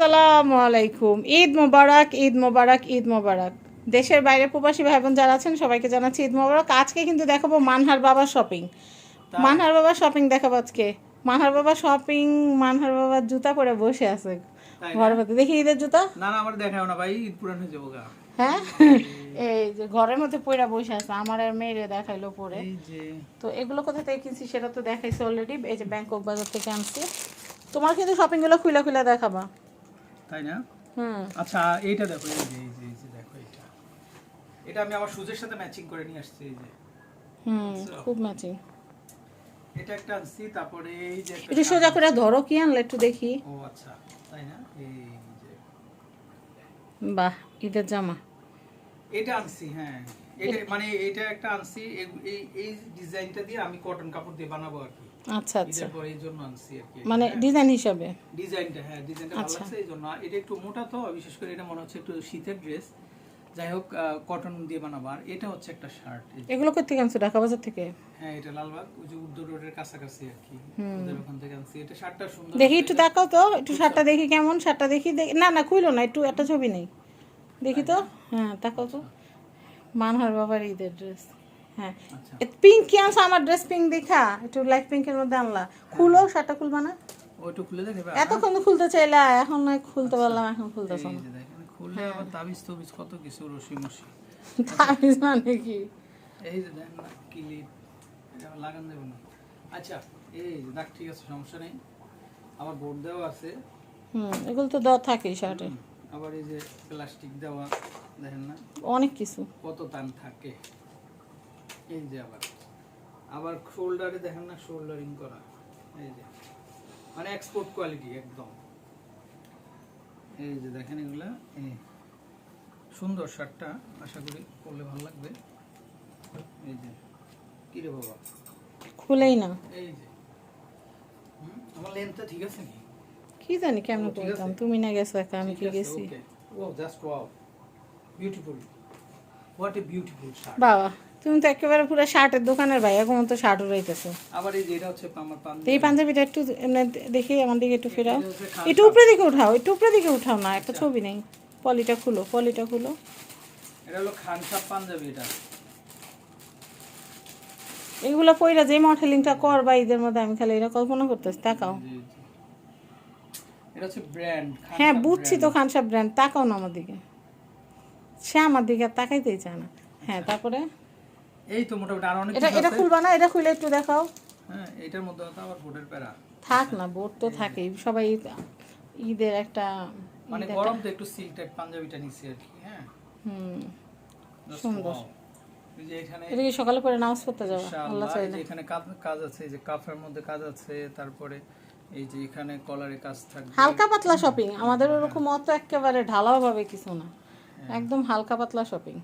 আসসালামু আলাইকুম। ঈদ মোবারক ঈদ মোবারক ঈদ মোবারক। দেশের বাইরে প্রবাসী ভাই বোন যারা আছেন সবাইকে জানাচ্ছি ঈদ মোবারক। আজকে কিন্তু দেখাবো মানহার বাবার শপিং মানহার বাবার শপিং দেখাবো আজকে। মানহার বাবা শপিং মানহার বাবার জুতা পরে বসে আছে ঘরের মধ্যে। দেখি ঈদের জুতা? না না আমার দেখাও না ভাই ঈদ পুরান হয়ে যাব হ্যাঁ? এই যে ঘরের মধ্যে পইরা বসে আছে আমার আর মেয়েরে দেখাইলো পরে। তো এগুলো কোথা থেকে কিনছি সেটা তো দেখাইছি অলরেডি এই যে ব্যাংকক বাজার থেকে আনছি। তোমার কিন্তু শপিংগুলো খুলে খুলে দেখাবা। তাই না? হুম। আচ্ছা এইটা দেখো এই যে এই যে এই যে দেখো এটা এটা আমি আমার সুজের সাথে ম্যাচিং করে নিয়ে আসছি এই যে। হুম খুব ম্যাচিং এটা একটা আনছি তারপরে এই যে একটা সোজা করে ধরো কি আনলে একটু দেখি। ও আচ্ছা তাই না? এই যে। বাহ ঈদের জামা। এটা আনছি হ্যাঁ। এটা মানে এটা একটা আনছি এই এই ডিজাইনটা দিয়ে আমি কটন কাপড় দিয়ে বানাবো আর কি। আচ্ছা আচ্ছা। এই জন্য আনছি আর কি। মানে ডিজাইন হিসাবে? ডিজাইনটা হ্যাঁ ডিজাইনটা ভালো আচ্ছা। লাগছে এই জন্য। এটা একটু মোটা তো বিশেষ করে এটা মনে হচ্ছে একটু শীতের ড্রেস যাই হোক কটন দিয়ে বানাবো। আর এটা হচ্ছে একটা শার্ট এগুলো কোথা থেকে আনছো ঢাকা বাজার থেকে? হ্যাঁ এটা লালবাগ ওই যে উত্তর রোডের কাছাকাছি আর কি। ওদের ওখান থেকে আনছি। এটা শার্টটা সুন্দর দেখি একটু দেখাও তো একটু শার্টটা দেখি কেমন শার্টটা দেখি দেখি। না না খুইলো না একটু একটা ছবি নেই। দেখি তো। হ্যাঁ। তাকাও তো। মানহার বাবার ঈদের ড্রেস হ্যাঁ। আচ্ছা। পিঙ্ক কি আনছো? আমার ড্রেস পিঙ্ক দেখা। একটু লাইট পিঙ্কের মধ্যে আনলা। খুলো শার্টটা খুলবা না? ওইটা খুলে দেখে এতক্ষণ খুলতে চাইলা এখন নয় খুলতে পারলাম এখন খুলতেছ না যে খুললে আবার তাবিজ তবিজ কত কিছু রশি মশি। তাবিজ মানে কি? এই যে দেখেন না ক্লিপ। এটা লাগান দেবো না। আচ্ছা এই যে দাগ ঠিক আছে সমস্যা নেই। আবার বোর্ড দেওয়া আছে। হুম এগুলো তো দেওয়া থাকেই শার্টে আবার এই যে প্লাস্টিক দেওয়া দেখেন না? অনেক কিছু। কত টান থাকে। এই যে আবার। আবার শোল্ডারে দেখেন না শোল্ডারিং করা। এই যে। মানে এক্সপোর্ট কোয়ালিটি একদম। এই যে দেখেন এগুলা এই সুন্দর শার্টটা আশা করি পরলে ভালো লাগবে। এই যে। কিরে বাবা? খুলেই না। এই যে। আমার লেন্থটা ঠিক আছে কি কি জানি কেমন ও, করতাম। তুমি না গেছো একা আমি কি গেছি. Wow, just wow. Beautiful. What a beautiful shirt. বাবা। তুমি তো একেবারে পুরো শার্টের দোকানের ভাই এখন তো শার্ট উড়াইতেছো আবার এই যে এটা হচ্ছে আমার পাঞ্জাবি। এই পাঞ্জাবিটা একটু এমনি দেখি আমার দিকে একটু ফেরাও। খান একটু উপরে দিকে উঠাও একটু উপরে দিকে উঠাও না একটা ছবি নেই। পলিটা খুলো পলিটা খুলো। এটা হলো খান সাপ পাঞ্জাবি এটা। এগুলো কইরা যে মডেলিংটা করবা ঈদের মধ্যে আমি খালি এটা কল্পনা করতেছি তাকাও। এটা হচ্ছে ব্র্যান্ড হ্যাঁ বুঝছি তো খানসা ব্র্যান্ড তাকাও না আমার দিকে। সে আমার দিকে তাকাইতেই চায় না। হ্যাঁ তারপরে? এই তো মোটামুটি আর অনেক এটা এটা খুলবা না? এটা খুলে একটু দেখাও। হ্যাঁ এটার মধ্যে তো আবার বোর্ডের প্যারা থাক না বোর্ড তো থাকেই। সবাই ঈদের একটা মানে গরম তো একটু টাইপ পাঞ্জাবিটা নিছি আর কি হ্যাঁ। হুম সুন্দর। wow. এই যে এখানে এটা কি সকালে পরে নামাজ পড়তে যাব? আল্লাহ ইনশাআল্লাহ, এই এখানে কাজ কাজ আছে এই যে কাফের মধ্যে কাজ আছে তারপরে এই যে এখানে কলারে কাজ থাকবে। হালকা পাতলা শপিং আমাদের ওরকম অত একেবারে ঢালাও ভাবে কিছু না। একদম হালকা পাতলা শপিং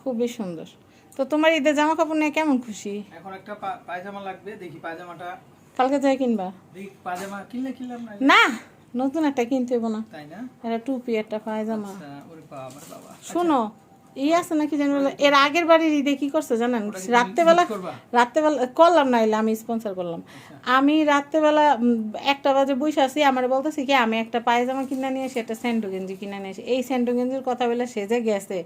খুবই সুন্দর। তো তোমার ঈদের জামা কাপড় নিয়ে কেমন খুশি? এখন একটা পায়জামা লাগবে দেখি পায়জামাটা। কালকে যাই কিনবা? পায়জামা কিনলে কিনলাম না? না নতুন একটা কিনতে হইব না। তাই না? একটা টুপি একটা পায়জামা। আচ্ছা, ওরে বাবা বাবা। শোনো ই আছে নাকি জানি বলে এর আগের বাড়ির ঈদে কি করছে জানেন? রাত্রেবেলা রাত্রেবেলা করলাম না এলে আমি স্পন্সর করলাম। আমি রাত্রেবেলা একটা বাজে বসে আছি আমার বলতেছি কি আমি একটা পায়জামা কিনে নিয়ে এসে একটা স্যান্ডো গেঞ্জি কিনে নিয়ে এসে এই স্যান্ডো গেঞ্জির কথা বলে সে যে গেছে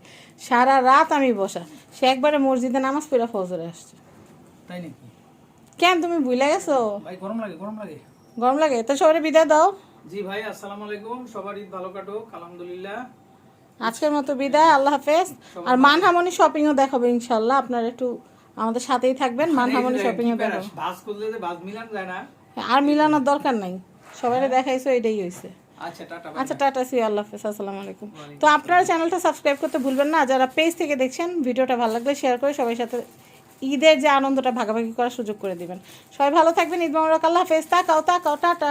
সারা রাত আমি বসা। সে একবারে মসজিদে নামাজ পড়া ফজরে আসছে। তাই নাকি? কেন তুমি ভুলে গেছো? ভাই গরম লাগে গরম লাগে। গরম লাগে? তো সবাই বিদায় দাও। জি ভাই আসসালামু আলাইকুম। সবার ঈদ ভালো কাটুক আলহামদুলিল্লাহ। আজকের মতো বিদায় আল্লাহ হাফেজ। আর মানহামনি শপিংও দেখাবো ইনশাল্লাহ আপনারা একটু আমাদের সাথেই থাকবেন মানহামনি শপিংও দেখাবো। আর মিলানোর দরকার নাই। সবাই দেখাইছো এটাই হয়েছে আচ্ছা টাটা আচ্ছা সি আল্লাহ হাফেজ আসসালামু আলাইকুম। তো আপনারা চ্যানেলটা সাবস্ক্রাইব করতে ভুলবেন না। যারা পেজ থেকে দেখছেন ভিডিওটা ভালো লাগলে শেয়ার করে সবার সাথে ঈদের যে আনন্দটা ভাগাভাগি করার সুযোগ করে দিবেন। সবাই ভালো থাকবেন ঈদ মোবারক আল্লাহ হাফেজ। তাকাও তাকাও টাটা।